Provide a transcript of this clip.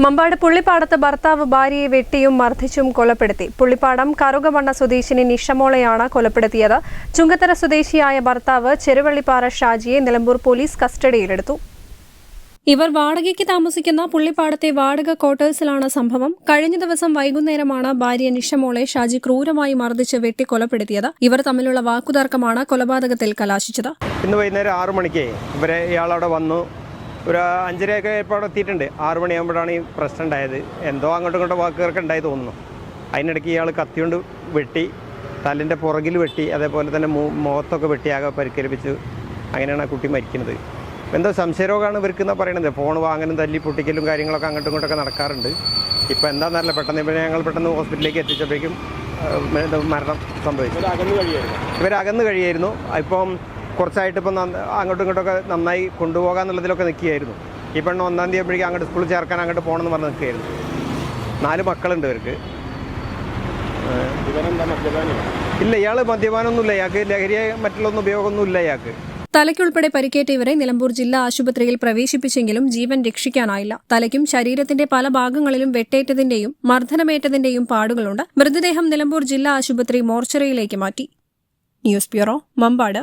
Mampad പുള്ളിപ്പാടത്ത് ഭർത്താവ് ഭാര്യയെ വെട്ടിയും മർദ്ദിച്ചും കൊലപ്പെടുത്തി. പുള്ളിപ്പാടം കറുകവണ്ണ സ്വദേശിനി നിഷമോളയാണ് കൊലപ്പെടുത്തിയത്. ചുങ്കത്തര സ്വദേശിയായ ഭർത്താവ് ചെറുവള്ളിപ്പാറ ഷാജിയെ നിലമ്പൂർ പോലീസ് കസ്റ്റഡിയിലെടുത്തു. ഇവർ വാടകയ്ക്ക് താമസിക്കുന്ന പുള്ളിപ്പാടത്തെ വാടക ക്വാർട്ടേഴ്സിലാണ് സംഭവം. കഴിഞ്ഞ ദിവസം വൈകുന്നേരമാണ് ഭാര്യ നിഷമോളെ ഷാജി ക്രൂരമായി മർദ്ദിച്ച് വെട്ടി കൊലപ്പെടുത്തിയത്. ഇവർ തമ്മിലുള്ള വാക്കുതർക്കമാണ് കൊലപാതകത്തിൽ കലാശിച്ചത്. ഇന്ന് വൈകുന്നേരം ആറു മണിക്ക് ഇവരെ ഇയാളവിടെ വന്നു. ഒരു അഞ്ചരയൊക്കെ ഇപ്പോൾ അവിടെ എത്തിയിട്ടുണ്ട്. ആറു മണിയാകുമ്പോഴാണ് ഈ പ്രശ്നം ഉണ്ടായത്. എന്തോ അങ്ങോട്ടും ഇങ്ങോട്ടും വാക്കുകൾക്ക് ഉണ്ടായി തോന്നുന്നു. അതിനിടയ്ക്ക് ഇയാൾ കത്തിയോണ്ട് വെട്ടി തലിന്റെ പുറകിൽ വെട്ടി അതേപോലെ തന്നെ മുഖത്തൊക്കെ വെട്ടി ആകെ പരിക്കേൽപ്പിച്ചു അങ്ങനെയാണ് ആ കുട്ടി മരിക്കുന്നത്. എന്തോ സംശയരോഗമാണ് ഇവർക്ക് എന്നാണ് പറയണത്. ഫോൺ വാങ്ങലും തല്ലി പൊട്ടിക്കലും കാര്യങ്ങളൊക്കെ അങ്ങോട്ടും ഇങ്ങോട്ടൊക്കെ നടക്കാറുണ്ട്. ഇപ്പോൾ എന്താണെന്നറിയില്ല പെട്ടെന്ന് ഇപ്പോൾ ഞങ്ങൾ പെട്ടെന്ന് ഹോസ്പിറ്റലിലേക്ക് എത്തിച്ചപ്പോഴേക്കും മരണം സംഭവിച്ചു. ഇവരകന്ന് കഴിയായിരുന്നു. ഇപ്പം കുറച്ചായിട്ട് ഇപ്പം അങ്ങോട്ടും ഇങ്ങോട്ടൊക്കെ നന്നായി കൊണ്ടുപോകാന്നുള്ളതിലൊക്കെ നിൽക്കുകയായിരുന്നു. ഈ പെണ്ണ് ഒന്നാം തീയതി ആകുമ്പോഴേക്കും അങ്ങോട്ട് സ്കൂളിൽ ചേർക്കാൻ അങ്ങോട്ട് പോകണമെന്ന് പറഞ്ഞ് നിൽക്കുകയായിരുന്നു. നാല് മക്കളുണ്ട് ഇവർക്ക്. ഇല്ല ഇയാൾ മദ്യപാനമൊന്നുമില്ല ഇയാൾക്ക് ലഹരിയായ മറ്റുള്ളൊന്നും ഉപയോഗമൊന്നുമില്ല ഇയാൾക്ക്. തലയ്ക്കുൾപ്പെടെ പരിക്കേറ്റ ഇവരെ നിലമ്പൂർ ജില്ലാ ആശുപത്രിയിൽ പ്രവേശിപ്പിച്ചെങ്കിലും ജീവൻ രക്ഷിക്കാനായില്ല. തലയ്ക്കും ശരീരത്തിന്റെ പല ഭാഗങ്ങളിലും വെട്ടേറ്റതിന്റെയും മർദ്ദനമേറ്റതിന്റെയും പാടുകളുണ്ട്. മൃതദേഹം നിലമ്പൂർ ജില്ലാ ആശുപത്രി മോർച്ചറിയിലേക്ക് മാറ്റി. News bureau Mampad.